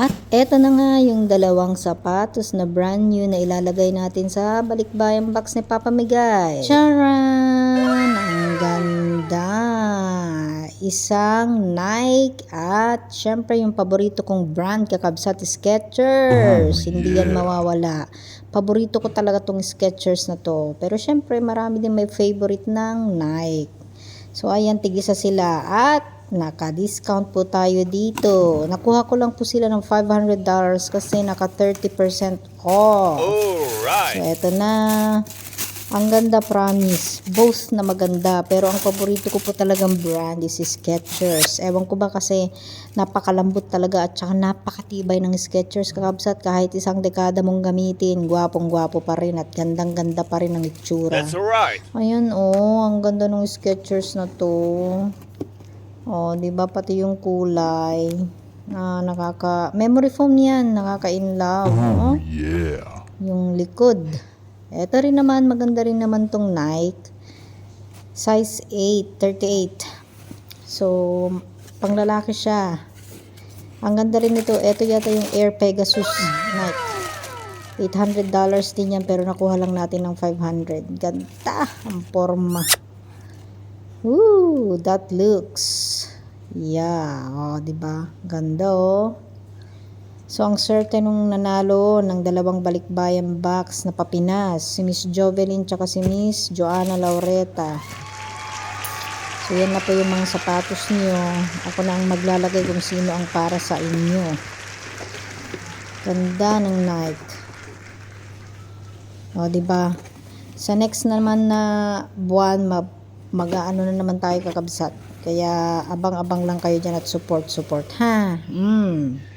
At eto na nga yung dalawang sapatos na brand new na ilalagay natin sa balikbayan box ni Papa Migay. Charan! Ang ganda! Isang Nike at syempre yung paborito kong brand kakabsat Skechers. Hindi yan mawawala. Paborito ko talaga tong Skechers na to. Pero syempre marami din may favorite ng Nike. So ayan, tigisa sila at naka-discount po tayo dito. Nakuha ko lang po sila ng $500 kasi naka 30% off. So Alright. eto na. Ang ganda promise. Both na maganda. Pero ang paborito ko po talagang brand is Skechers. Ewan ko ba kasi napakalambot talaga at saka napakatibay ng Skechers kakabsat kahit isang dekada mong gamitin. Gwapong gwapo pa rin at gandang ganda pa rin ang itsura. That's alright. Ayan oh, ang ganda ng Skechers na to. Oh, 'di ba pati yung kulay. Na nakaka memory foam 'yan, nakaka-in love, oh. Yeah. Yung likod. Ito rin naman maganda rin naman tong Nike. Size 8, 38. So, panglalaki siya. Ang ganda rin nito. Ito yata yung Air Pegasus Nike. $800 din yan pero nakuha lang natin ng 500. Ganda ang forma. Woo, that looks. Yeah, oh, 'di ba? Ganda oh. So, ang certain nung nanalo ng dalawang balikbayan box na papinas, si Miss Jovelyn tsaka si Miss Joanna Laureta. So, yan na po yung mga sapatos niyo. Ako na ang maglalagay kung sino ang para sa inyo. Ganda ng Nike. O, di ba? Sa next naman na buwan, mag, mag-ano na naman tayo kakabsat. Kaya, abang-abang lang kayo dyan at support, support. Ha? Mm.